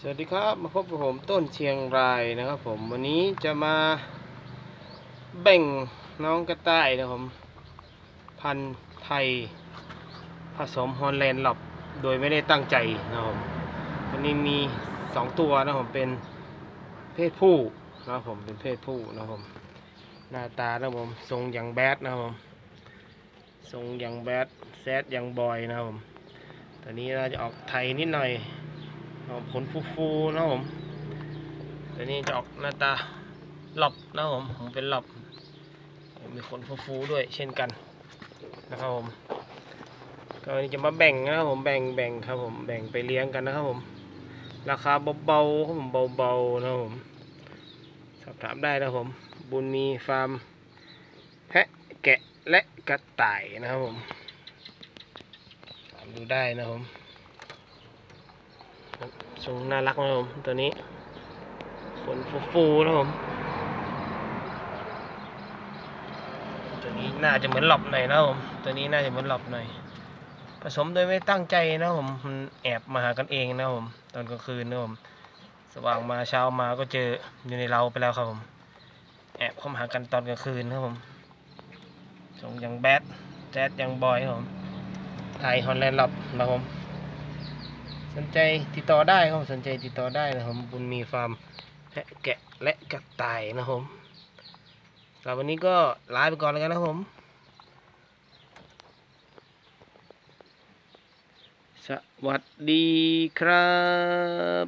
สวัสดีครับ มาพบกับผมต้นเชียงรายนะครับผม วันนี้จะมาแบ่งน้องกระต่ายนะครับผมพันธุ์ไทยผสมฮอลแลนด์หลับโดยไม่ได้ตั้งใจนะครับผมวันนี้มีสองตัวนะครับผมเป็นเพศผู้นะครับผมเป็นเพศผู้นะครับผมหน้าตานะครับผมทรงอย่างแบดนะครับผมทรงอย่างแบดแซดอย่างบอยนะครับผมตัวนี้น่าจะออกไทยนิดหน่อย ผลฟูๆนะผมตัวนี้จะออกหน้าตาหลบนะผมผมเป็นหลบมีขนฟูๆด้วยเช่นกันนะครับผมก็วันนี้จะมาแบ่งนะครับผมแบ่งแบ่งครับผมแบ่งไปเลี้ยงกันนะครับผม ราคาเบาๆครับผมเบาๆนะครับผมสอบถามได้นะครับผม บุญมีฟาร์มแพะแกะและกระต่ายนะครับผมถามดูได้นะครับผม ทรงน่ารักนะครับผมตัวนี้ขนฟูๆนะครับผมตัวนี้น่าจะเหมือนหลบหน่อยนะครับผมตัวนี้น่าจะเหมือนหลบหน่อย ผสมโดยไม่ตั้งใจนะครับผมมันแอบมาหากันเองนะครับผมตอนกลางคืนนะครับผมสว่างมาเช้ามาก็เจออยู่ในเราไปแล้วครับผมแอบเข้ามาหากันตอนกลางคืนนะครับผมทรงอย่างแบดแจ๊ดอย่างบอยครับผมไทยฮอลแลนด์หลับนะครับผม สนใจติดต่อได้ครับสนใจติดต่อได้นะครับบุญมีฟาร์มแพะแกะและกระต่ายนะครับผมสำหรับวันนี้ก็ลาไปก่อนแล้วกันนะครับผม สวัสดีครับ